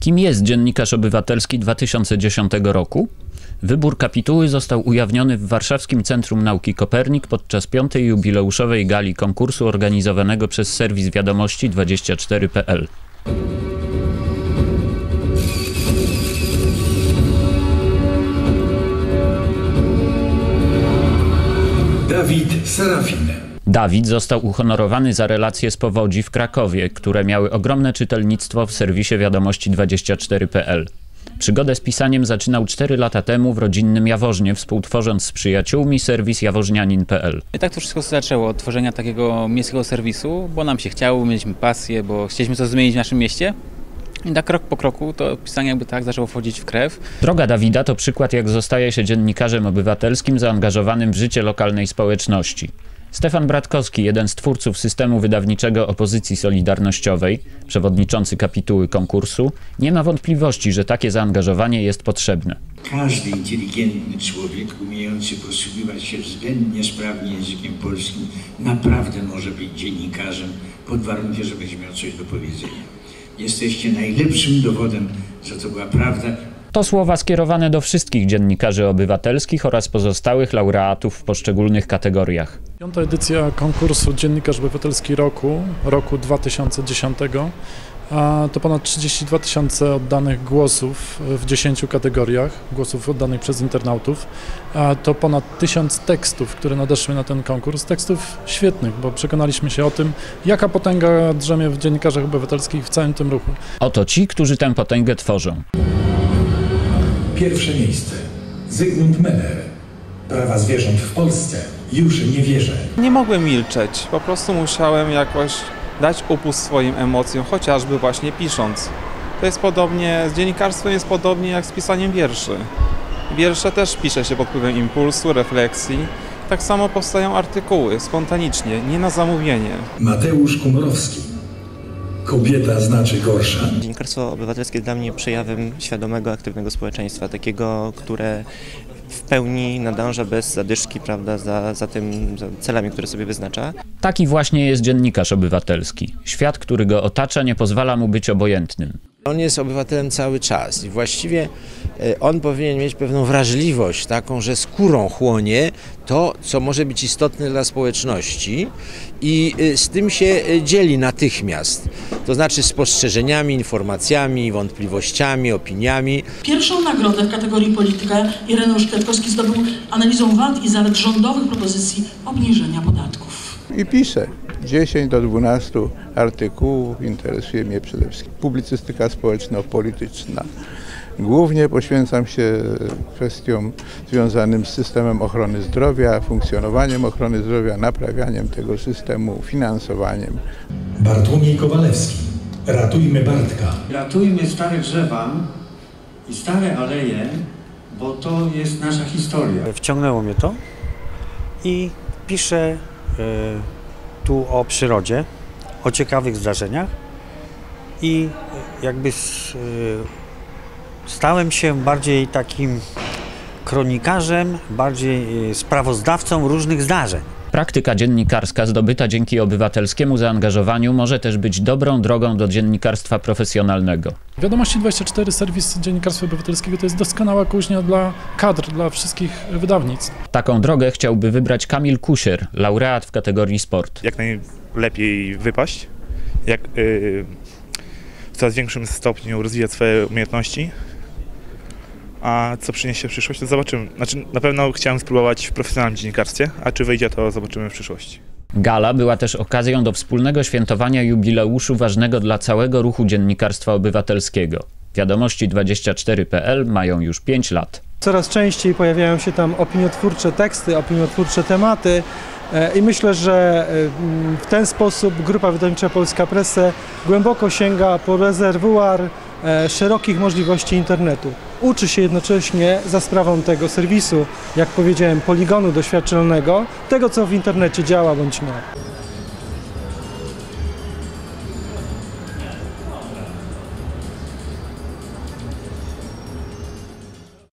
Kim jest Dziennikarz Obywatelski 2010 roku? Wybór kapituły został ujawniony w Warszawskim Centrum Nauki Kopernik podczas piątej jubileuszowej gali konkursu organizowanego przez serwis wiadomości 24.pl. Dawid Serafin. Dawid został uhonorowany za relacje z powodzi w Krakowie, które miały ogromne czytelnictwo w serwisie wiadomości 24.pl. Przygodę z pisaniem zaczynał 4 lata temu w rodzinnym Jaworznie, współtworząc z przyjaciółmi serwis jaworznianin.pl. I tak to wszystko się zaczęło od tworzenia takiego miejskiego serwisu, bo nam się chciało, mieliśmy pasję, bo chcieliśmy coś zmienić w naszym mieście. I tak krok po kroku to pisanie jakby tak zaczęło wchodzić w krew. Droga Dawida to przykład, jak zostaje się dziennikarzem obywatelskim zaangażowawanym w życie lokalnej społeczności. Stefan Bratkowski, jeden z twórców systemu wydawniczego opozycji solidarnościowej, przewodniczący kapituły konkursu, nie ma wątpliwości, że takie zaangażowanie jest potrzebne. Każdy inteligentny człowiek, umiejący posługiwać się względnie sprawnie językiem polskim, naprawdę może być dziennikarzem, pod warunkiem, że będzie miał coś do powiedzenia. Jesteście najlepszym dowodem, że to była prawda. To słowa skierowane do wszystkich dziennikarzy obywatelskich oraz pozostałych laureatów w poszczególnych kategoriach. Piąta edycja konkursu Dziennikarz Obywatelski Roku, roku 2010. A to ponad 32 tysiące oddanych głosów w 10 kategoriach, głosów oddanych przez internautów. A to ponad tysiąc tekstów, które nadeszły na ten konkurs. Tekstów świetnych, bo przekonaliśmy się o tym, jaka potęga drzemie w dziennikarzach obywatelskich w całym tym ruchu. Oto ci, którzy tę potęgę tworzą. Pierwsze miejsce. Zygmunt Meller. Prawa zwierząt w Polsce. Już nie wierzę. Nie mogłem milczeć, po prostu musiałem jakoś dać upust swoim emocjom, chociażby właśnie pisząc. To jest podobnie, z dziennikarstwem jest podobnie jak z pisaniem wierszy. Wiersze też pisze się pod wpływem impulsu, refleksji. Tak samo powstają artykuły, spontanicznie, nie na zamówienie. Mateusz Kumrowski. Kobieta znaczy gorsza. Dziennikarstwo obywatelskie dla mnie przejawem świadomego, aktywnego społeczeństwa, takiego, które w pełni nadąża bez zadyszki, prawda, za, za tym za celami, które sobie wyznacza. Taki właśnie jest dziennikarz obywatelski. Świat, który go otacza, nie pozwala mu być obojętnym. On jest obywatelem cały czas i właściwie on powinien mieć pewną wrażliwość, taką, że skórą chłonie to, co może być istotne dla społeczności i e, z tym się e, dzieli natychmiast. To znaczy spostrzeżeniami, informacjami, wątpliwościami, opiniami. Pierwszą nagrodę w kategorii polityka Ireneusz Kwiatkowski zdobył analizą wad i zalet rządowych propozycji obniżenia podatków. I piszę. 10 do 12 artykułów interesuje mnie przede wszystkim publicystyka społeczno-polityczna. Głównie poświęcam się kwestiom związanym z systemem ochrony zdrowia, funkcjonowaniem ochrony zdrowia, naprawianiem tego systemu, finansowaniem. Bartłomiej Kowalewski. Ratujmy Bartka. Ratujmy stare drzewa i stare aleje, bo to jest nasza historia. Wciągnęło mnie to i piszę y, tu o przyrodzie, o ciekawych zdarzeniach i jakby s, y, stałem się bardziej takim kronikarzem, bardziej y, sprawozdawcą różnych zdarzeń. Praktyka dziennikarska zdobyta dzięki obywatelskiemu zaangażowaniu może też być dobrą drogą do dziennikarstwa profesjonalnego. Wiadomości 24, serwis dziennikarstwa obywatelskiego to jest doskonała kuźnia dla kadr, dla wszystkich wydawnictw. Taką drogę chciałby wybrać Kamil Kusier, laureat w kategorii sport. Jak najlepiej wypaść, jak yy, w coraz większym stopniu rozwijać swoje umiejętności, a co przyniesie przyszłość, to zobaczymy. Znaczy, na pewno chciałem spróbować w profesjonalnym dziennikarstwie, a czy wyjdzie, to zobaczymy w przyszłości. Gala była też okazją do wspólnego świętowania jubileuszu ważnego dla całego ruchu dziennikarstwa obywatelskiego. Wiadomości 24.pl mają już 5 lat. Coraz częściej pojawiają się tam opiniotwórcze teksty, opiniotwórcze tematy i myślę, że w ten sposób Grupa Wydawnicza Polska Presse głęboko sięga po rezerwuar szerokich możliwości internetu. Uczy się jednocześnie za sprawą tego serwisu, jak powiedziałem, poligonu doświadczalnego, tego co w internecie działa bądź nie.